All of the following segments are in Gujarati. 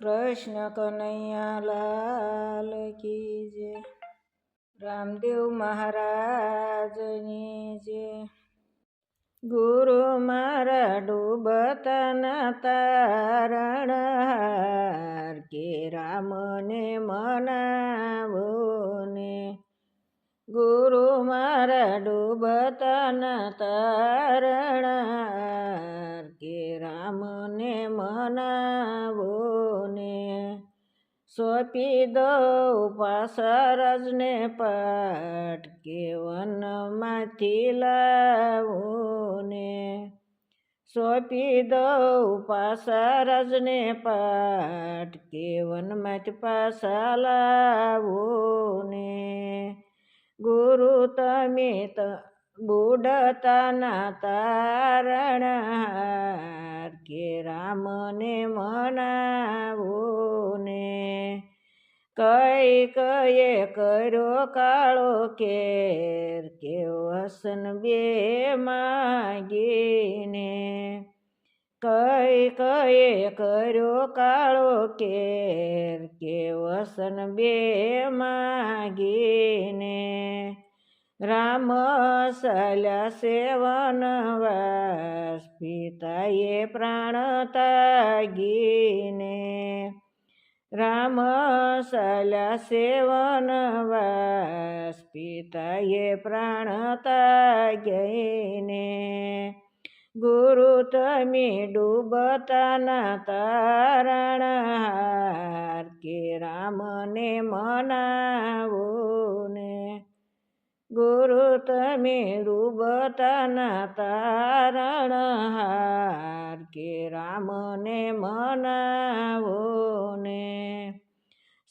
કૃષ્ણ કનૈયા લાલ કી જય. રામદેવ મહારાજની જય. ગુરુ મારા ડૂબતાના તારણ હાર કે રામને મનાવો ને. ગુરુ મારા ડૂબતાના તારણ હાર કે રામને મનાવો ને स्वपिद उपास रजने पाठ केवन माथी लावूने. स्वपिद उपास रजने पाठ केवन माथी पासा लावूने. गुरु तमित बुडताना तारण ત બુડતાના તારણ હાર કે રામને મનાવો ને કઈ કયે કર્યો કાળો કેર કે વસન બે માગીને કઈ કયે કર્યો કાળો કેર કે વસન બે માગીને રામ સલ્યા સેવન વાસ પિતાએ પ્રાણ તાગીને રામ સલ્યા સેવન વાસ. પિતાએ પ્રાણ તાગીને ગુરુ તમે ડૂબતાના તારણ હાર કે રામને મનાવો ને ગુરુ તમે ડૂબતાના તારણ હાર કે રામને મનાવો ને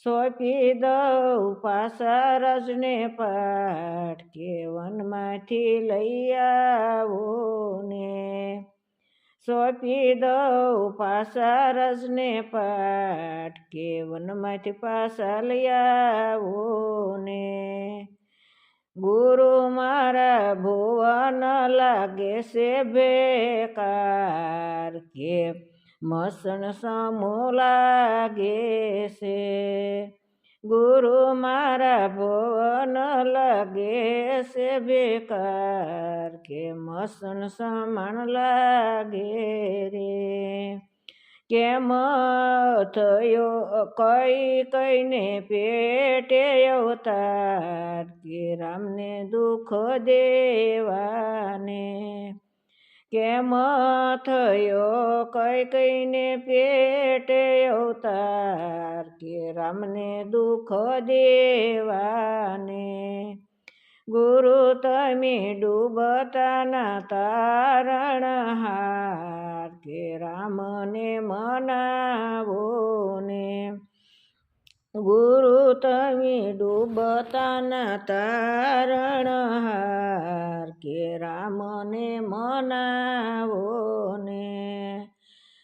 સોંપી દઉં પાસા રજને પાઠ કે વનમાંથી લઈ આવો ને સોંપી દઉં પાસા રજને પાઠ કે વનમાંથી પાસા લઈ આવો ને લાગે છે બેકાર કે મસણ સમો લાગે છે. ગુરુ મારા ભવન લાગે છે બેકાર કે મસણ સમાન લાગે રે. કેમ થયો? કઈ કઈને પેટે અવતાર કે રામને દુઃખ દેવાને? કેમ થયો? કઈ કઈને પેટે અવતાર કે રામને દુઃખ દેવાને? ગુરુ તમે ડૂબતાના તારણ હાર કે રામને મનાવો ને? ગુરુ તમે ડૂબતાના તારણ હાર કે રામને મનાવો ને?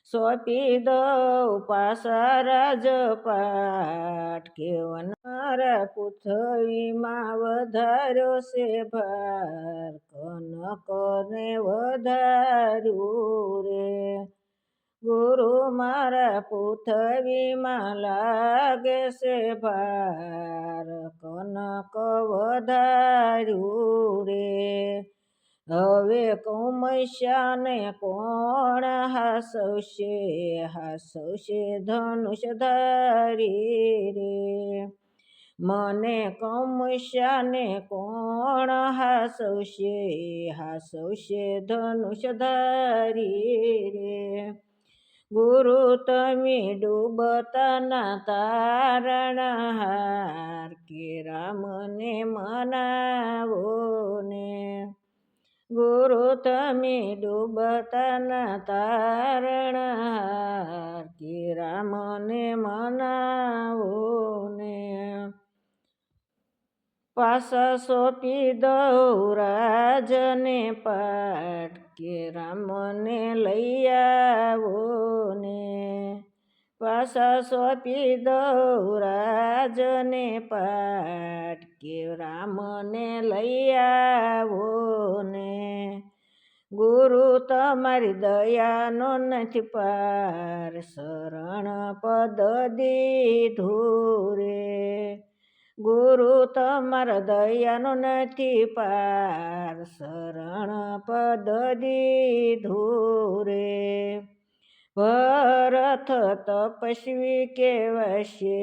સોંપી દઉં પાસા રાજપાટ કે વનારા પૃથ્વીમાં વધાર્યો છે ભાર કનકને વધાર્યું રે ગુરુ મારા પૃથ્વીમાં લાગે છે ભાર કનક વધાર્યું રે હવે કૌમશ્યાને કોણ હાસવશે હાસવશે ધનુષ ધારી રે મને કમશાને કોણ હાસવશે? હાસવશે ધનુષ ધારી રે. ગુરુ તમે ડૂબતાના તારણ હાર કે રામને મનાવો ને? ગુરુ તમે ડૂબતાના તારણ પાસા સોંપી દઉં રાજને પાટ કે રામને લઈ આવો ને પાસા સોંપી દઉં રાજને પાટ કે રામને લઈ આવો ને ગુરુ તમારી દયાનો નથી પાર શરણ પદ દીધું રે ગુરુ તમાર દયાનો નથી પાર, શરણ પદ દીધું રે ભરથ તપસ્વી કેવશે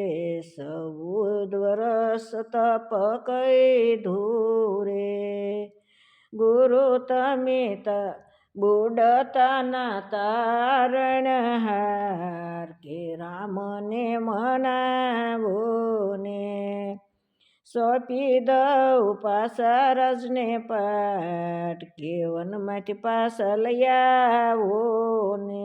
ચૌદ વરસ તપ કઈ રે ગુરુ તમે બુડતાના તારણહાર, કે રામને મનાવો. સોંપી દઉં પાસા રજને પાટ કે વનમાંથી પાસા લઈ આવો ને?